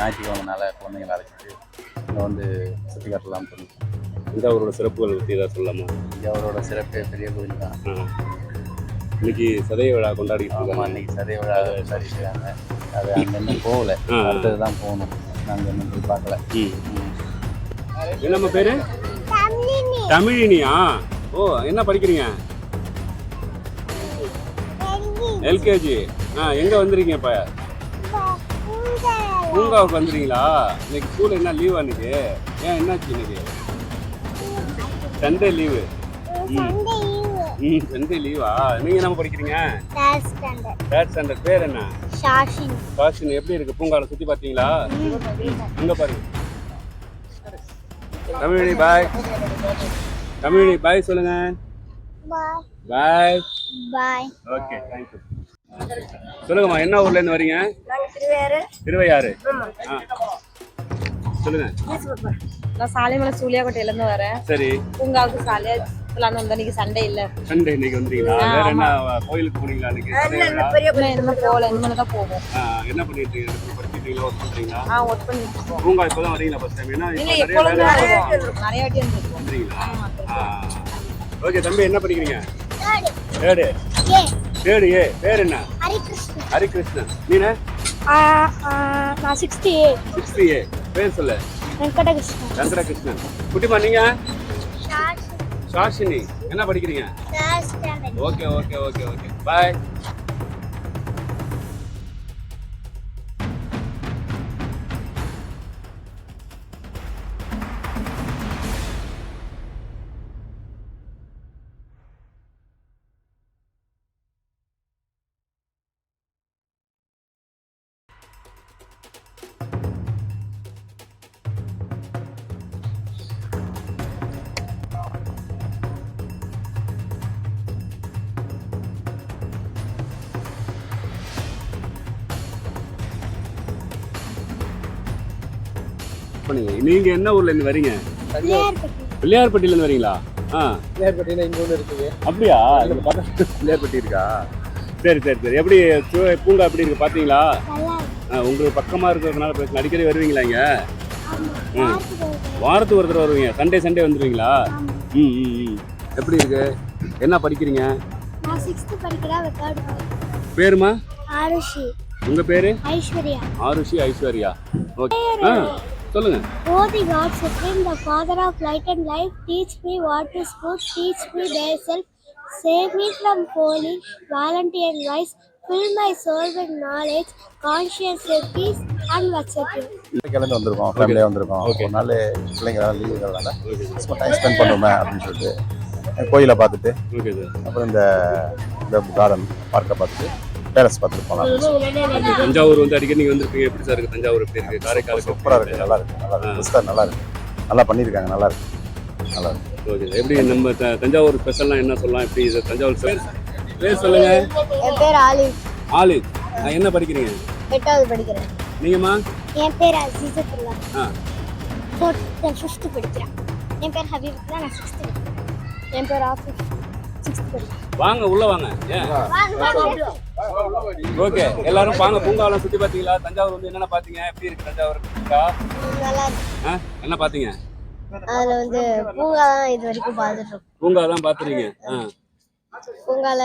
ஞாயிற்றுக்கிழமைனால குழந்தைங்களை அழைச்சிட்டு இங்கே வந்து சுற்றி காட்டலாம்னு சொல்லி தஞ்சாவூரோட சிறப்புகள் பற்றி ஏதாவது சொல்லலாமா? இங்கே அவரோட சிறப்பே பெரிய கோயில் தான். இன்னைக்கு சதய விழா இருக்காங்க. இன்னைக்கு சதய விழா சரிக்கிறாங்க அது அங்கே இன்னும் போகல. அடுத்தது தான் போகணும். நாங்கள் இன்னும் போய் பார்க்கல. என்னம்மா பேரு? தமிழினியா? ஓ என்ன படிக்கிறீங்க? எல்கேஜி. ஆ எங்க வந்திருக்கீங்க இப்ப? பூங்காவுக்கு வந்துறீங்களா இன்னைக்கு ஸ்கூல் என்ன லீவ் அன்னைக்கு ஏன் என்னாச்சு இன்னைக்கு? சண்டே லீவு ம் சண்டே லீவா நீங்க என்ன படிக்கிறீங்க? தேர்ட் ஸ்டாண்டர்ட் பேர் என்ன? காஷின் எப்படி இருக்கு பூங்கால சுத்தி பாத்தீங்களா? அங்க பாருங்க. தமிழி பாய் தமிழி பாய் சொல்லுங்க. பாய் பாய் ஓகே தேங்க்யூ சொல்லுங்கம்மா என்ன ஊர்ல இருந்து வரீங்க? திருவையாறு. சொல்லுங்க. நான் சாலைமலை சூழியாக்கோட்டையிலேருந்து வரேன். சரி. பூங்காவுக்கு சாலையா சுத்தலான்னு வந்தேன் இன்னைக்கு சண்டே இல்ல. சண்டே இன்னைக்கு வந்துறீங்களா வேற என்ன கோயிலுக்கு போனீங்களா இன்னைக்கு? போகல. இனிமேல் தான் போவோம். ஆ, என்ன பண்ணிட்டு இருக்கீங்க? படிக்கிறீங்களா ஒர்க் பண்றீங்களா? ஆ ஒர்க் பண்ணிட்டு இருக்கோம். பூங்கா இப்பதான் வரீங்களா ஃபர்ஸ்ட் டைம் ஏன்னா இல்ல இப்போ நிறைய எப்பொழுதும் வேலை வருவோம். நிறைய வாட்டி வந்துருக்கோம். வந்துறீங்களா ஓகே தம்பி என்ன படிக்கிறீங்க? தேர்டு தேர்டு ஏ பேர் என்ன? ஹரிகிருஷ்ணன். நீன? நான் சிக்ஸ்டி எயிட் சிக்ஸ்டி ஏ பேர் சொல்லு. வெங்கடகிருஷ்ணன். வெங்கடகிருஷ்ணன். குட்டிமா நீங்க? சாஷினி என்ன படிக்கிறீங்க? Okay okay okay okay bye பண்ணுங்க. நீங்க என்ன ஊர்ல இருந்து வரீங்க? பிள்ளையார்பட்டியில. இருந்து வரீங்களா? ஆ. பிள்ளையார்பட்டியில் இங்கே ஒன்று இருக்குது. அப்படியா? இங்க பக்கத்துல பிள்ளையார்பட்டி இருக்கா? சரி சரி சரி. எப்படி சு- பூங்கா எப்படி இருக்கு? பாத்தீங்களா? ஆ, உங்களுக்கு பக்கமா இருக்கிறதுனால பிரச்சனை அடிக்கடி வருவீங்களா இங்க? ம். வாரத்துக்கு ஒரு தடவை. வருவீங்க. சண்டே சண்டே வந்துருவீங்களா? ம் ம் ம். எப்படி இருக்கு? என்ன படிக்கிறீங்க? நான் சிக்ஸ்த்து படிக்கிறேன் தேர்ட் பேருமா? ஆருஷி. உங்க பேரு? ஐஸ்வர்யா. ஆருஷி ஐஸ்வர்யா. ஓகே. ஆ. சொல்லுங்க Oh, the God Supreme, the Father of light and life, teach me what is good, teach me thyself, save me from falling, volunteer and vice, fill my soul with knowledge, conscience with peace, and virtue. கிளம்பி வந்திருக்கோம் ஃபேமிலியாக வந்திருக்கோம் Okay. ஒரு நாள் பிள்ளைங்க லீவுங்கிறதுனால சும்மா time spend பண்ணுவோமே அப்படின்னு சொல்லிட்டு கோயிலை பார்த்துட்டு ஓகே சார் அப்புறம் இந்த கார்டன் பார்க்கை பார்த்துட்டு பேலஸ் பார்த்துட்டு போகலாம். தஞ்சாவூர் வந்து அடிக்கடி நீங்க வந்திருப்பீங்க எப்படி சார் இருக்கு? தஞ்சாவூர் எப்படி இருக்கு? காரைக்கால் சூப்பராக இருக்கு நல்லா இருக்கு நல்லா இருக்கு. புதுசாக நல்லா இருக்கு. நல்லா பண்ணியிருக்காங்க நல்லா இருக்கு. நல்லா இருக்கு. ஓகே எப்படி நம்ம த- தஞ்சாவூர் ஸ்பெஷல்லாம் என்ன சொல்லலாம்? எப்படி இது தஞ்சாவூர் பேர் பேர் சொல்லுங்க. என் பேர் ஆலிவ் ஆலித் ஆ, என்ன படிக்கிறீங்க? எட்டாவது படிக்கிறேன். நீங்கம்மா? என் பேர் அசீசத்துல்லா ஆ. ஃபோர்த் ஃபிஃப்த்து படிக்கிறேன். என் பேர் ஹபீபுல்லா நான் சிக்ஸ்த்து படிக்கிறேன். என் பேர் ஆஃபிஸ். வாங்க உள்ள வாங்க. ஏன்? ஓகே எல்லாரும் வாங்க. பூங்காவெல்லாம் சுத்தி பாத்தீங்களா தஞ்சாவூர் வந்து என்னென்ன பாத்தீங்க எப்படி இருக்கு தஞ்சாவூர் பூங்கா என்ன பாத்தீங்க அதில் வந்து பூங்கா தான் இது வரைக்கும் பார்த்துட்டு இருக்கோம் பூங்கா தான் பாத்துறீங்க ஆ. பூங்கால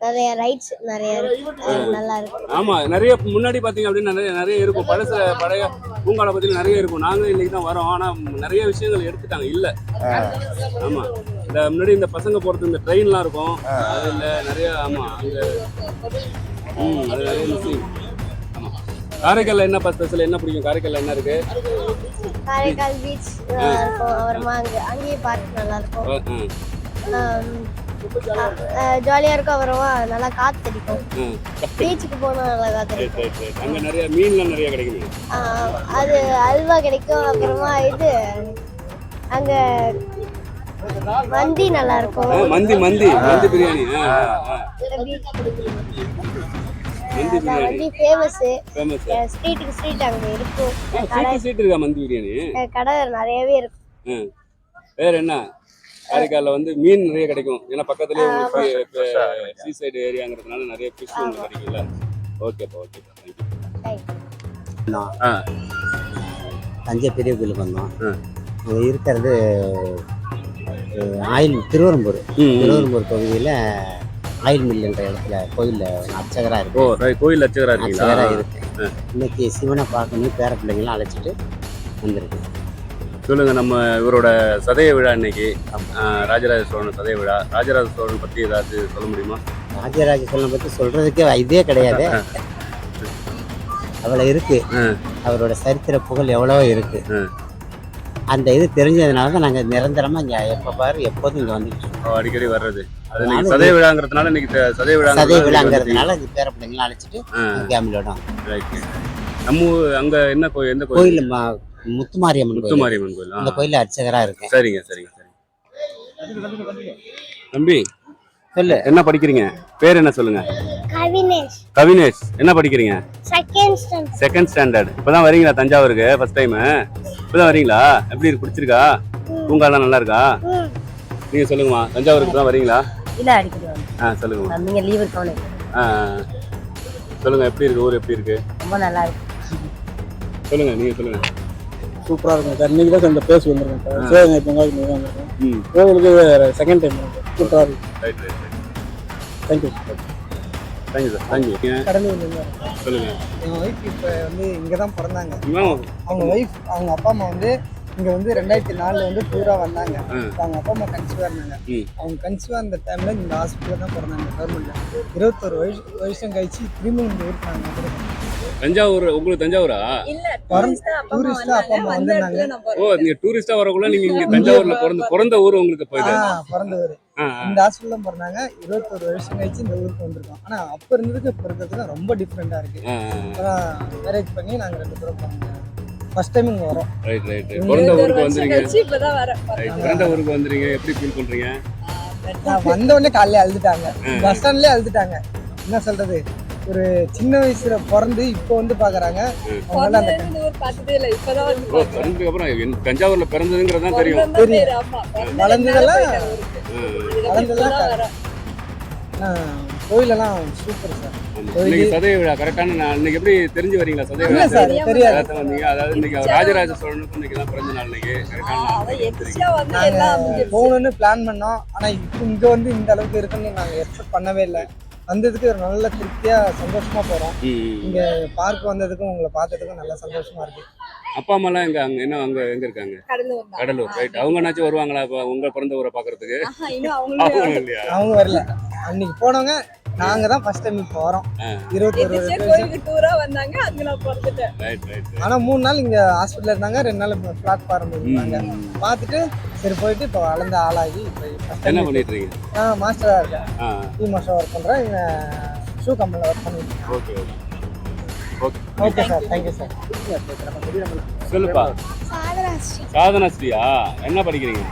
நிறைய ரைட்ஸ் நிறைய நல்லா இருக்கு. ஆமா நிறைய முன்னாடி பாத்தீங்க அப்படின்னா நிறைய நிறைய இருக்கும். பழச பழைய பூங்கால பத்தி நிறைய இருக்கும். நாங்களும் இன்னைக்கு தான் வரோம். ஆனா நிறைய விஷயங்கள் எடுத்துட்டாங்க. இல்ல. ஆமா. இந்த முன்னாடி இந்த பசங்க போறது இந்த ட்ரெயின்லாம் இருக்கும். அது இல்ல நிறைய ஆமா அங்க. ம் அது நிறைய மிஸ்ஸிங் ஆமா. காரைக்கால்ல என்ன ஸ்பெஷல்? என்ன பிடிக்கும்? காரைக்கால்ல என்ன இருக்கு? காரைக்கால் பீச் நல்லா இருக்கும். அப்புறமா அங்கே அங்கேயும் பார்க் நல்லா இருக்கும் ஜாலியாக இருக்கும். அப்புறமா நல்லா காற்று அடிக்கும். பீச்சுக்கு போனால் நல்லா காற்று அடிக்கும். அங்க நிறைய மீன்லாம் நிறைய கிடைக்குமே. அது அல்வா கிடைக்கும். அப்புறமா இது அங்க மந்தி நல்லா இருக்கும் மந்தி மந்தி மந்தி பிரியாணி. மந்தி பிரியாணி. மந்தி ஃபேமஸ் ஃபேமஸ் ஸ்ட்ரீட்டுக்கு ஸ்ட்ரீட் அங்க இருக்கும். சீட்டு சீட்டு இருக்கா மந்தி பிரியாணி? கடை நிறையவே இருக்கும். ம். வேற என்ன? காரைக்காலில் வந்து மீன் நிறைய கிடைக்கும். ஏன்னா பக்கத்துலேயே உங்களுக்கு சீ சைடு ஏரியாங்கிறதுனால நிறைய ஃபிஷ் உங்களுக்கு கிடைக்கும்ல. ஓகேப்பா ஓகேப்பா தேங்க்யூ. தஞ்சை பெரிய கோயிலுக்கு வந்தோம். அங்கே இருக்கிறது ஆயில் திருவரம்பூர். திருவரம்பூர் தொகுதியில் ஆயில் மில்லுன்ற இடத்துல கோயிலில் அர்ச்சகராக இருக்கு. கோயில் அர்ச்சகரா இருக்கீங்களா? அர்ச்சகராக இருக்கு. இன்னைக்கு சிவனை பார்க்கணும் பேர பிள்ளைங்களாம் அழைச்சிட்டு வந்திருக்கு. சொல்லுங்க நம்ம இவரோட சதய விழா இன்னைக்கு. ராஜராஜ சோழன் சதய விழா. ராஜராஜ சோழன் பத்தி ஏதாவது சொல்ல முடியுமா? ராஜராஜ சோழனை பற்றி சொல்றதுக்கே இதே கிடையாது. அவ்வளோ இருக்கு. அவரோட சரித்திர புகழ் எவ்வளவோ இருக்கு. அந்த இது தெரிஞ்சதுனால தான் நாங்கள் நிரந்தரமாக இங்கே எப்போ பாரு எப்போதும் இங்கே வந்துட்டு அடிக்கடி வர்றது. சதய விழாங்கிறதுனால இன்னைக்கு சதய விழா சதய விழாங்கிறதுனால இந்த பேர பிள்ளைங்களாம் அழைச்சிட்டு. ஃபேமிலியோட நம்ம அங்க என்ன கோயில் எந்த கோயில்? கோயில் ம- முத்துமாரியம்மன் கோயில். முத்துமாரியம்மன் கோயில். அந்த கோயிலில் அர்ச்சகராக இருக்கேன். சரிங்க சரிங்க சரிங்க. தம்பி. சொல்லு. என்ன படிக்கிறீங்க? பேர் என்ன சொல்லுங்க? கவினேஷ். கவினேஷ். என்ன படிக்கிறீங்க? செகண்ட் ஸ்டாண்ட் செகண்ட் ஸ்டாண்டர்ட் இப்பதான் வரீங்களா தஞ்சாவூருக்கு ஃபர்ஸ்ட் டைம் இப்பதான் வரீங்களா? எப்படி இருக்கு? பிடிச்சிருக்கா? பூங்காலாம் நல்லா இருக்கா? நீங்க சொல்லுங்கம்மா. தஞ்சாவூருக்கு தான் வரீங்களா? இல்ல அடிக்கடி ஆ சொல்லுங்கம்மா. நீங்க லீவ் இருக்கவனே. ஆ. சொல்லுங்க எப்படி இருக்கு? ஊர் எப்படி இருக்கு? ரொம்ப நல்லா இருக்கு. சொல்லுங்க நீங்க சொல்லுங்க. சூப்பராக இருக்கும். சார் இன்னைக்கு தான் சார் இந்த பிளேஸ் வந்திருக்கேன் சார். சிவகங்கை பொங்கல் இன்னைக்கு தான் வந்திருக்கேன். கோவிலுக்கு செகண்ட் டைம் சூப்பராக இருக்கும். Right right right thank you thank you sir thank you கடலூர்ல சொல்லுங்க. எங்கள் ஒய்ஃப் இப்போ வந்து இங்கே தான் பிறந்தாங்க. அவங்க ஒய்ஃப் அவங்க அப்பா அம்மா வந்து இங்கே வந்து ரெண்டாயிரத்தி நாலில் வந்து டூராக வந்தாங்க. அவங்க அப்பா அம்மா கன்சீவாக இருந்தாங்க. அவங்க கன்சீவாக இருந்த டைமில் இந்த ஹாஸ்பிட்டலில் தான் பிறந்தாங்க கவர்மெண்ட்டில் இருபத்தொரு வயசு வருஷம் கழிச்சு திரும்பி நாங்கள் வந்திருக்கோம் தஞ்சாவூர் உங்களுக்கு தஞ்சாவூரா? டூரிஸ்டாக அப்பா அம்மா வந்திருந்தாங்க. ஓ நீங்க டூரிஸ்டா வரக்குள்ள நீங்க இங்க தஞ்சாவூர்ல பிறந்த பிறந்த ஊர் உங்களுக்கு பிறந்தவர் ஆ, ஆ. இந்த ஹாஸ்பிட்டல் தான் பிறந்தாங்க. இருபத்தொரு வருஷம் கழிச்சு இந்த ஊருக்கு வந்திருக்கோம். ஆனால் அப்போ இருந்ததுக்கு இப்போ இருக்கிறதுக்கு ரொம்ப ஆ. அப்புறம் மேரேஜ் பண்ணி நாங்கள் ரெண்டு பேரும் போனோம் ஃபர்ஸ்ட் டைம் இங்கே வரோம். ரைட் ரைட் பிறந்த ஊருக்கு வந்துறீங்க இப்பதான் வரேன் பிறந்த ஊருக்கு வந்துறீங்க எப்படி ஃபீல் பண்றீங்க? வந்த உடனே காலையில அழுதுட்டாங்க. பஸ் ஸ்டாண்ட்லேயே அழுதுட்டாங்க. என்ன சொல்றது? ஒரு சின்ன வயசுல பிறந்து இப்போ வந்து பாக்குறாங்க. அவங்களால அந்த பார்த்ததே இல்ல இப்பதான் வந்து ஓ பிறந்ததுக்கு அப்புறம் என் தஞ்சாவூர்ல பிறந்ததுங்கிறது தான் தெரியும். தெரியும். வளர்ந்ததெல்லாம் கோயிலெல்லாம் சூப்பர் சார். ஆமா. இன்னைக்கு சதய விழா கரெக்டான நான் இன்னைக்கு எப்படி தெரிஞ்சு வரீங்களா சதய விழா? சார் தெரியாது. அதான் வந்தீங்க அதாவது இன்னைக்கு ராஜராஜ சோழனுக்கு இன்னைக்கு தான் பிறந்த நாள் இன்னைக்கு. கரெக்டான போகணும்னு பிளான் பண்ணோம். ஆனா இப்போ இங்க வந்து இந்த அளவுக்கு இருக்குன்னு நாங்க எக்ஸ்பெக்ட் பண்ணவே இல்லை. வந்ததுக்கு ஒரு நல்ல திருப்தியா சந்தோஷமா போறோம். ம், ம். இங்க பார்க் வந்ததுக்கும் உங்களை பார்த்ததுக்கும் நல்ல சந்தோஷமா இருக்கு. அப்பா அம்மா எல்லாம் எங்க அங்க என்ன அங்க எங்க இருக்காங்க? கடலூர் ரைட் அவங்க என்னாச்சும் வருவாங்களா இப்ப உங்க பிறந்த ஊரை பாக்குறதுக்கு அவங்க வரல. அன்னைக்கு போனவங்க நாங்க தான் ஃபர்ஸ்ட் டைம் இப்போ வரோம். ஆ. வருஷம் கோயிலுக்கு டூரா வந்தாங்க அங்க நான் பிறந்துட்டேன். ரைட் ரைட் ஆனா மூணு நாள் இங்க ஹாஸ்பிட்டல் இருந்தாங்க ரெண்டு நாள் பிளாட்ஃபார்ம் இருந்தாங்க. பார்த்துட்டு சரி போயிட்டு இப்போ வளர்ந்த ஆளாகி இப்போ என்ன பண்ணிட்டு இருக்கீங்க நான் மாஸ்டரா இருக்கேன். ஆ. டீ மாஸ்டர் ஒர்க் பண்றேன். இங்க ஷூ கம்பெனியில் ஒர்க் பண்ணிட்டு okay okay okay sir thank you sir சொல்லுப்பா சாதனா ஸ்ரீ சாதனா ஸ்ரீயா என்ன படிக்கிறீங்க?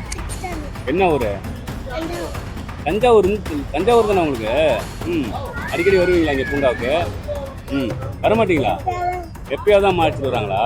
என்ன ஊரு? தஞ்சாவூர் தஞ்சாவூர் தானே உங்களுக்கு? ம். அடிக்கடி வருவீங்களா இங்கே பூங்காவுக்கு? ம். வரமாட்டீங்களா? எப்பயாவது தான் மாடிச்சுட்டு வராங்களா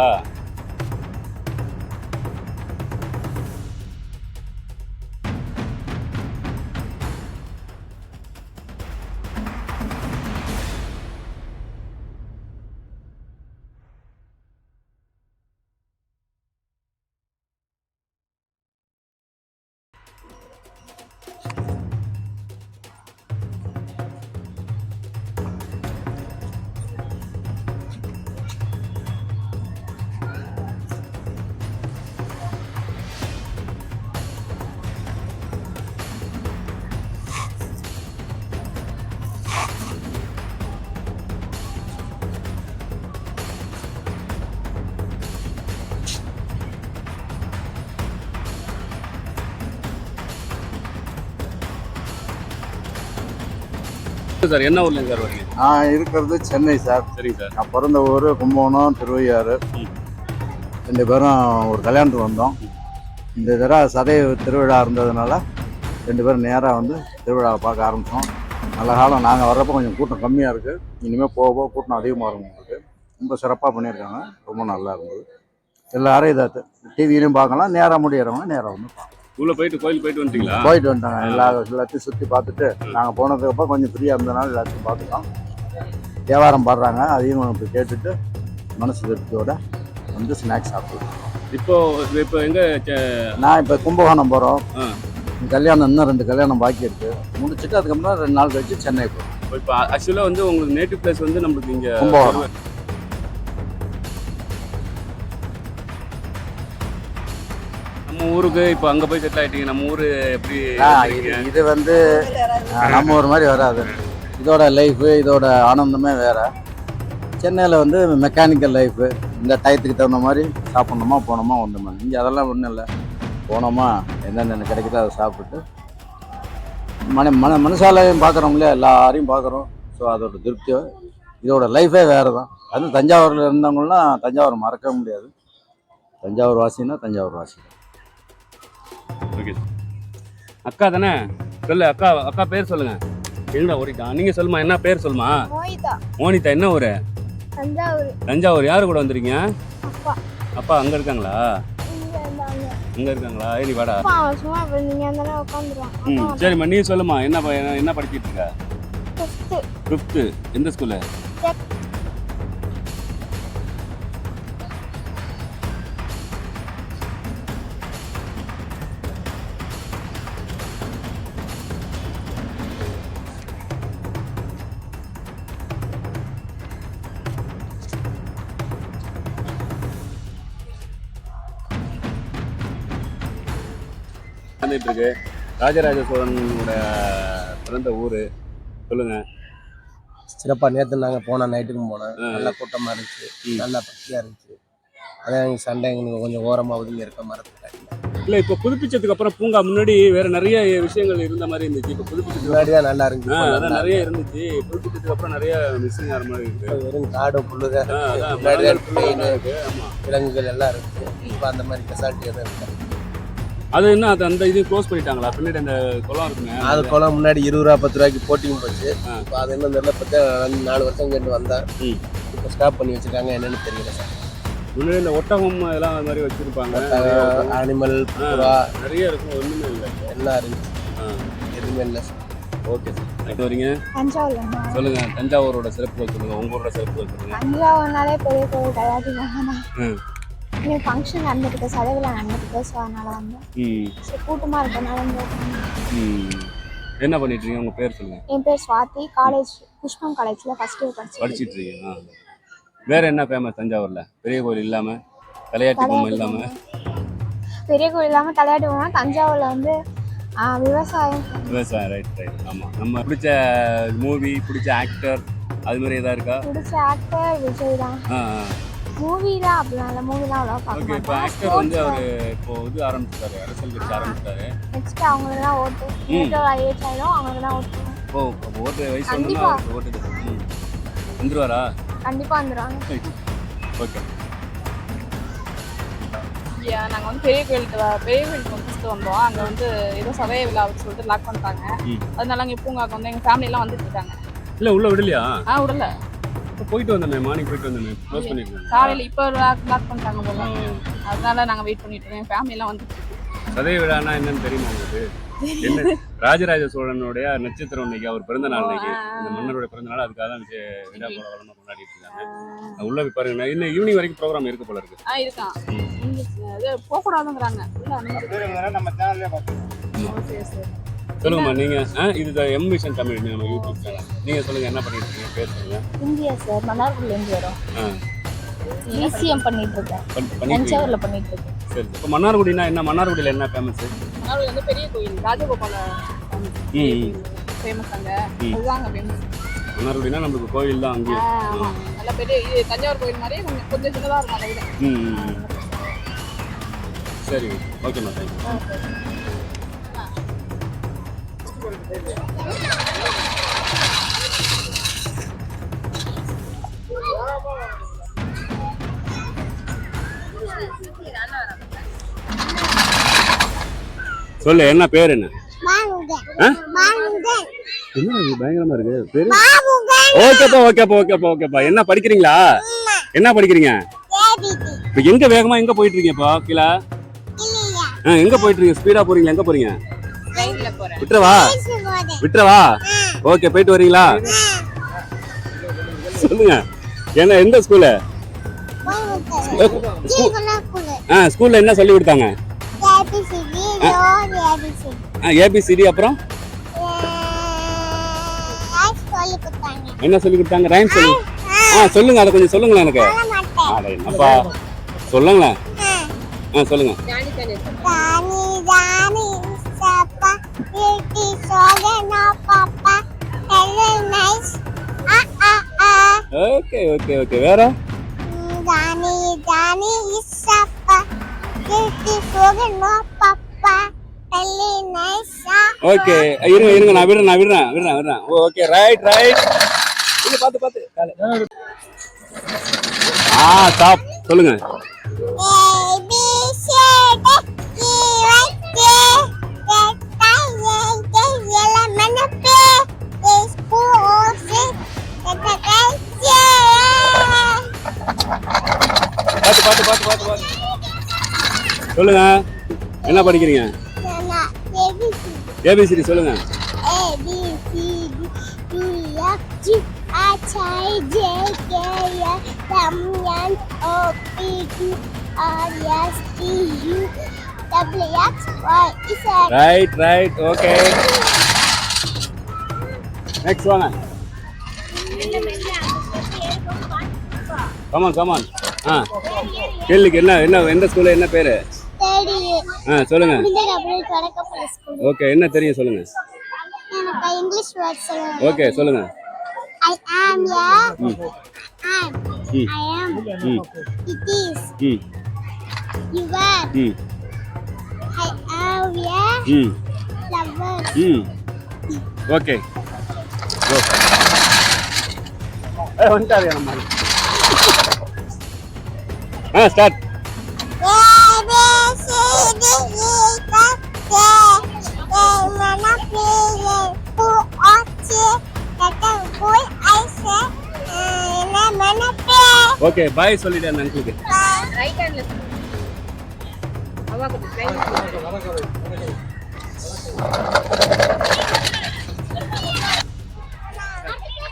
சார் என்ன ஊர்ல சார் வரீங்க? நான் இருக்கிறது சென்னை சார். சரிங்க சார். நான் பிறந்த ஊர் கும்பகோணம் திருவையாறு. ரெண்டு பேரும் ஒரு கல்யாணத்துக்கு வந்தோம். இந்த தடவை சதய திருவிழா இருந்ததுனால ரெண்டு பேரும் நேராக வந்து திருவிழாவை பார்க்க ஆரம்பித்தோம் நல்ல காலம். நாங்கள் வர்றப்போ கொஞ்சம் கூட்டம் கம்மியாக இருக்குது இனிமேல் போக போக கூட்டம் அதிகமாக இருக்கும் உங்களுக்கு ரொம்ப சிறப்பாக பண்ணியிருக்காங்க. ரொம்ப நல்லா இருந்தது. எல்லாரும் இதை டிவிலையும் பார்க்கலாம். நேராக முடியறவங்க நேராக வந்து பார்க்கலாம். உள்ள போயிட்டு கோயில் போயிட்டு வந்துட்டீங்களா? போயிட்டு வந்துட்டாங்க. எல்லா எல்லாத்தையும் சுற்றி பார்த்துட்டு நாங்கள் போனதுக்கப்புறம் கொஞ்சம் ஃப்ரீயாக இருந்தனால எல்லாத்தையும் பார்த்துட்டோம். வியாபாரம் பாடுறாங்க. அதையும் இப்போ கேட்டுட்டு மனசு திருப்தியோட வந்து ஸ்நாக்ஸ் சாப்பிடுவோம் இப்போ இப்போ எங்க நான் இப்போ கும்பகோணம் போகிறோம். கல்யாணம் இன்னும் ரெண்டு கல்யாணம் பாக்கி இருக்கு. முடிச்சுட்டு அதுக்கப்புறம் ரெண்டு நாள் கழிச்சு சென்னை போகிறோம் இப்போ ஆக்சுவலா வந்து உங்களுக்கு நேட்டிவ் பிளேஸ் வந்து நம்மளுக்கு இங்க கும்பகோணம். நம்ம ஊருக்கு இப்போ அங்க போய் செட்டில் ஆயிட்டீங்க. நம்ம ஊரு எப்படி? இது இது வந்து நம்ம ஒரு மாதிரி வராது. இதோட லைஃபு இதோட ஆனந்தமே வேற. சென்னையில் வந்து மெக்கானிக்கல் லைஃபு இந்த டயத்துக்கு தகுந்த மாதிரி சாப்பிட்ணுமா போனோமா வந்தோமா இங்கே அதெல்லாம் ஒன்றும் இல்லை. போனோமா என்னென்ன கிடைக்குதோ அதை சாப்பிட்டு மன மன மனசாலையும் பார்க்குறோங்களே எல்லாரையும் பார்க்குறோம். ஸோ அதோட திருப்தியோ இதோட லைஃபே வேறு தான் அது தஞ்சாவூரில் இருந்தவங்களாம் தஞ்சாவூர் மறக்க முடியாது. தஞ்சாவூர் வாசின்னா தஞ்சாவூர் வாசி. ஓகே அக்கா தானே? சொல்லு அக்கா அக்கா பேர் சொல்லுங்க. எங்கடா ஓடிட்டான் நீங்க சொல்லுமா என்ன பேர் சொல்லுமா? மோனிதா. என்ன ஊரு? தஞ்சாவூர். தஞ்சாவூர். யாரு கூட வந்துறீங்க அப்பா. அப்பா அங்க இருக்காங்களா? இங்க இருக்காங்களா? ஏறி வாடா. சும்மா நீங்க ம் சரிம்மா நீ சொல்லுமா என்ன என்ன- படிச்சிட்டு இருக்க? ஃபிஃப்த்து ஃபிஃப்த்து எந்த ஸ்கூலு வந்துட்டு இருக்கு ராஜராஜ சோழனோட பிறந்த ஊரு. சொல்லுங்க. சிறப்பாக நேற்று நாங்கள் போனோம் நைட்டுக்கும் போனோம். நல்லா கூட்டமாக இருந்துச்சு. நல்லா பக்தியாக இருந்துச்சு. அதான் எங்களுக்கு சண்டை எங்களுக்கு கொஞ்சம் ஓரமாக ஒதுங்கி இருக்க மறந்துட்டாங்க இல்ல இப்ப புதுப்பிச்சதுக்கு அப்புறம் பூங்கா முன்னாடி வேற நிறைய விஷயங்கள் இருந்த மாதிரி இருந்துச்சு. இப்ப புதுப்பிச்சதுக்கு முன்னாடி தான் நல்லா இருந்துச்சு. அதான் நிறைய. இருந்துச்சு. புதுப்பிச்சதுக்கு அப்புறம் நிறைய மிஸ்ஸிங் ஆகிற மாதிரி இருக்கு. வெறும் காடு அதான். முன்னாடி தான் ஆமா. விலங்குகள் எல்லாம் இருக்கு. இப்போ அந்த மாதிரி ஃபெசாலிட்டி எதுவும் இல்லை. அது என்ன அது அந்த இது க்ளோஸ் பண்ணிட்டாங்களா? பின்னாடி அந்த குளம் இருக்குங்க அது குளம் முன்னாடி இருபது ரூபா பத்து ரூபாய்க்கு போட்டிங் போச்சு. இப்போ அது என்ன தெரியல ரெண்டு நாலு வருஷம் கேட்டு வந்தேன். இப்போ ஸ்டாப் பண்ணி வச்சிருக்காங்க என்னன்னு தெரியல சார். முன்னாடி இந்த ஒட்டகம் இதெல்லாம் அது மாதிரி வச்சிருப்பாங்க. அனிமல் புறா. நிறைய இருக்கும் ஒண்ணுமே இல்லை. எல்லாம் இருந்துச்சு. எதுவுமே இல்லை சார். Okay sir. இது வரீங்க. சொல்லுங்க தஞ்சாவூரோட சிறப்புகள் சொல்லுங்க உங்க ஊரோட சிறப்புகள் சொல்லுங்க. தஞ்சாவூர்னாலே பெரிய கோவில் கிடையாது ம். இங்கே ஃபங்க்ஷன் நடந்துருக்கு சதவிழா நடந்துருக்கு ஸோ அதனால வந்து ஸோ கூட்டமாக இருக்கனால வந்து என்ன பண்ணிட்டு இருக்கீங்க? உங்க பேர் சொல்லுங்க. என் பேர் சுவாதி. காலேஜ் புஷ்பம் காலேஜில் ஃபஸ்ட் இயர் படிச்சு படிச்சிட்டு இருக்கீங்க. வேற என்ன ஃபேமஸ் தஞ்சாவூர்ல? பெரிய கோயில் இல்லாம தலையாட்டி பொம்மை இல்லாம. பெரிய கோவில் இல்லாமல் தலையாட்டி போனால் தஞ்சாவூரில் வந்து விவசாயம். விவசாயம் ரைட் ரைட் ஆமா. நம்ம பிடிச்ச மூவி பிடிச்ச ஆக்டர் அது மாதிரி ஏதா இருக்கா? பிடிச்ச ஆக்டர் விஜய் தான். ஆ. மூவிலாம் அப்படிலாம் இல்லை மூவிலாம் அவ்வளோவா பார்க்க ஓகே இப்போ ஆக்டர் வந்து அவரு இப்போ இது ஆரம்பிச்சிட்டாரு அரசியல் கட்சி ஆரம்பிச்சிட்டாரு. நெக்ஸ்ட் அவங்களுக்கு தான் ஓட்டு. நேற்று ஏஜ் ஆகிடும் அவங்களுக்கு தான் ஓட்டு. ஓ அப்போ ஓட்டு வயசு. அவருக்கு ஓட்டு. வந்துருவாரா? கண்டிப்பாக வந்துடுவாங்க ஓகே Yeah, நாங்க வந்து பெரிய கோயிலுக்கு பெரிய கோயிலுக்கு வந்து வந்தோம். அங்க வந்து ஏதோ சதய விழாவுக்கு சொல்லிட்டு லாக் பண்ணிட்டாங்க. அதனால அங்கே பூங்காக்கு வந்து எங்க ஃபேமிலி எல்லாம் வந்துட்டு இருக்காங்க. இல்ல உள்ள விடலையா? ஆ விடல. போயிட்டு வந்தேன் மார்னிங் போயிட்டு வந்தேன் க்ளோஸ் பண்ணிருக்காங்க. காலையில இப்போ லாக் லாக் பண்ணிட்டாங்க போல. அதனால நாங்க வெயிட் பண்ணிட்டு இருக்கோம். ஃபேமிலி எல்லாம் இருக்கு. சதய விழானா என்னன்னு தெரியுமா உங்களுக்கு? என்ன? ராஜராஜ சோழனுடைய நட்சத்திரம் இன்னைக்கு அவர் பிறந்த நாள் இன்னைக்கு இந்த மன்னருடைய பிறந்த நாள் அதுக்காக தான் விழா கோலாகலமா கொண்டாடிட்டு இருக்காங்க உள்ள போய் பாருங்க இன்னும் ஈவினிங் வரைக்கும் ப்ரோக்ராம் இருக்கு போல இருக்கு. ஆ இருக்கான். அனுமதி. ஓ, சரி சரி. சொல்லுங்கம்மா நீங்க ஆ, இது எம் விஷன் தமிழ் நம்ம யூடியூப் சேனல் நீங்க சொல்லுங்க என்ன பண்ணிட்டு இருக்கீங்க பேர் இந்தியா சார் மன்னார்குடிலேருந்து வரோம். ஆ, பிசிஎம் பண்ணிட்டு இருக்கேன் பண்ணி- பண்ணிட்டு இருக்கீங்க. தஞ்சாவூர்ல பண்ணிட்டு இருக்கேன் சரி இப்போ மன்னார்குடினா என்ன? மன்னார்குடியில் என்ன ஃபேமஸ் மன்னார்குடி வந்து பெரிய கோயில் ராஜகோபால ஃபேமஸ் அங்க. அங்க ஃபேமஸ் மன்னார்குடினா நம்மளுக்கு கோயில் தான் அங்கேயும் ஆமா. நல்ல பெரிய இது தஞ்சாவூர் கோயில் மாதிரியே கொஞ்சம் கொஞ்சம் சின்னதா இருக்கும் அதை விட ம். சரி ஓகேம்மா தேங்க்யூ சொல்லு என்ன பேர் என்ன? என்ன பயங்கரமா இருக்கு? பேரு? ஓகேப்பா ஓகேப்பா ஓகேப்பா ஓகேப்பா. என்ன படிக்கிறீங்களா? என்ன படிக்கிறீங்க? இப்போ எங்க வேகமா எங்க போயிட்டு இருக்கீங்கப்பா கீழே? எங்க போயிட்டு இருக்கீங்க? ஸ்பீடா போறீங்களா எங்க போறீங்க? விட்டுறவா? விட்டுறவா? ஓகே போயிட்டு வரீங்களா? சொல்லுங்க. என்ன எந்த ஸ்கூலு. ஆ ஸ்கூல்ல என்ன சொல்லி கொடுத்தாங்க? ஏபிசிடி அப்புறம்? என்ன சொல்லி கொடுத்தாங்க? ரைம் சொல்லி ஆ. சொல்லுங்க அதை கொஞ்சம் சொல்லுங்களேன் எனக்கு. அட என்னப்பா? சொல்லுங்களேன். ஆ. சொல்லுங்க. Okay okay okay. வேற? சப்பா பியூட்டி சோகனா பாப்பா ஹலோ நைஸ் ஆ ஓகே இருங்க இருங்க நான் விடுறேன் நான் விடுறேன் விடுறேன் விடுறேன். ஓகே ரைட் ரைட் இது பார்த்து பார்த்து ஆ டாப் சொல்லுங்க. பாத்து பாத்து பாத்து பாத்து பார்த்து பார்த்து பார்த்து பார்த்து பார்த்து சொல்லுங்க. என்ன படிக்கிறீங்க? ஏபிசிடி சொல்லுங்க. L M N O P Q R S T U W X Y Z right right okay next வாங்க. கமான் கமான் ஆ. கேள்விக்கு என்ன என்ன எந்த ஸ்கூல்ல என்ன பேரு? ஆ சொல்லுங்க. முடிஞ்சது அப்படியே தொடக்கப்பள்ளி ஸ்கூல் ஓகே என்ன தெரியும் சொல்லுங்க. எனக்கு இங்கிலீஷ் வேர்ட் சொல்லுங்க ஓகே சொல்லுங்க. ஐ ஆம் யா ம். ஆம் ம். I am hmm. It is hmm. You are hmm. I am யா ம். லவர் ம். ஓகே கோ ஏ வந்துட்டாரு நம்ம ஆ start A B C okay bye சொல்லிட்டேன் அந்த அங்கிளுக்கு ரைட் ஹேண்ட்ல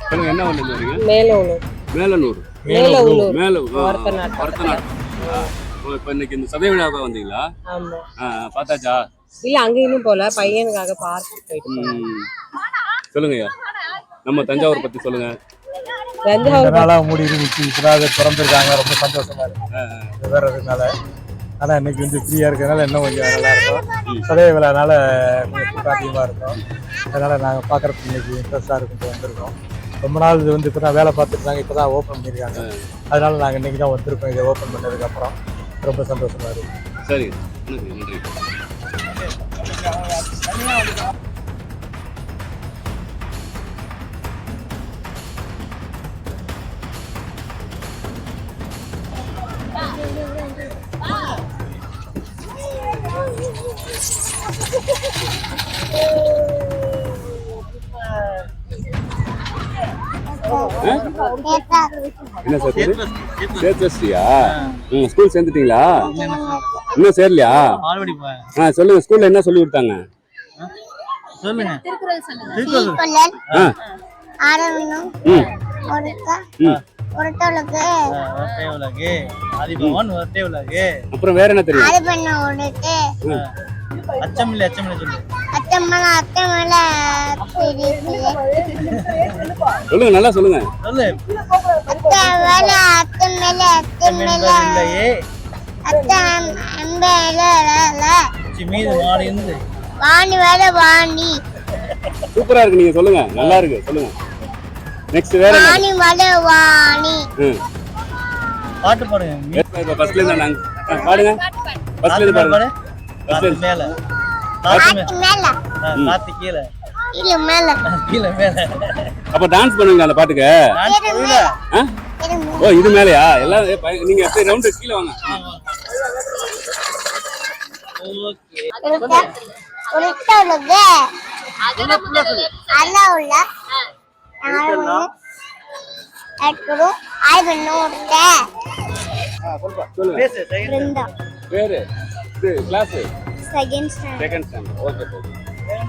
சொல்லுங்க என்ன வரீங்க? மேலூர். மேலனூர். மேலூர். மேல ஒரத்தநாடு. ஒரத்தநாடு இப்போ இன்னைக்கு இந்த சதய விழாவுக்கு வந்தீங்களா? ஆமா. பார்த்தாச்சா? இல்ல அங்கேயும் போல. பையனுக்காக பார்க் போயிட்டு போனோம். ம். சொல்லுங்கய்யா. நம்ம தஞ்சாவூர் பத்தி சொல்லுங்க. தஞ்சாவூர் நாளாக மூடி இருந்துச்சு இப்போதான் திறந்துருக்காங்க ரொம்ப சந்தோஷமா இருக்கு. வர்றதுனால ஆனால் இன்னைக்கு வந்து ஃப்ரீயாக இருக்கிறதுனால இன்னும் கொஞ்சம் நல்லா இருக்கும். சதய விழானால கொஞ்சம் அதிகமாக இருக்கும். அதனால் நாங்கள் பார்க்குறதுக்கு இன்னைக்கு இன்ட்ரெஸ்டாக இருக்கும். வந்திருக்கோம். ரொம்ப நாள் இது வந்து இப்போ தான் வேலை பார்த்துட்டு இருந்தாங்க இப்போ தான் ஓப்பன் பண்ணியிருக்காங்க அதனால நாங்கள் இன்னைக்கு தான் வந்திருக்கோம். இதை ஓப்பன் பண்ணதுக்கப்புறம் ரொம்ப சந்தோஷமா இருக்கு சரி நன்றி நன்றி என்ன சேர்த்து சேர்த்துச்சியா ம் ஸ்கூல் சேர்ந்துட்டீங்களா? இன்னும் சேரலையா? ஆ சொல்லுங்க ஸ்கூல்ல என்ன சொல்லி கொடுத்தாங்க? சொல்லுங்க. அப்புறம் வேற என்ன தெரியும்? அது பண்ண உனக்கு அச்சம் இல்லை அச்சம் இல்லை சொல்லு அத்தம்மல பெரிய சொல்லுங்க நல்லா சொல்லுங்க. சொல்லு. சூப்பரா இருக்கு நீங்க சொல்லுங்க. நல்லா இருக்கு. சொல்லுங்க. நெக்ஸ்ட் வேற வாணி வேற வாணி. பாட்டு பாடுங்க. இப்போ ஃபர்ஸ்ட்ல இருந்து நாங்க பாடுங்க. ஃபர்ஸ்ட்ல இருந்து பாடு. பாடுங்க மேல. மேல. கீழே. இல்ல மேல. கீழே மேல. அப்ப டான்ஸ் பண்ணுங்க அந்த பாட்டுக்கு? ஓ இது மேலயா? பய- நீங்க அப்படியே ரவுண்டு கீழே வாங்க. ஓகே. அல்ல உள்ள. பேசு second. பிருந்தா பேரு. இது class second standard second standard okay okay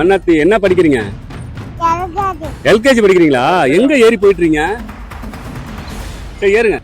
அண்ணாத்தி என்ன படிக்கிறீங்க? எல்கேஜி. படிக்கிறீங்களா? எங்க ஏறி போயிட்டு இருக்கீங்க சரி ஏறுங்க.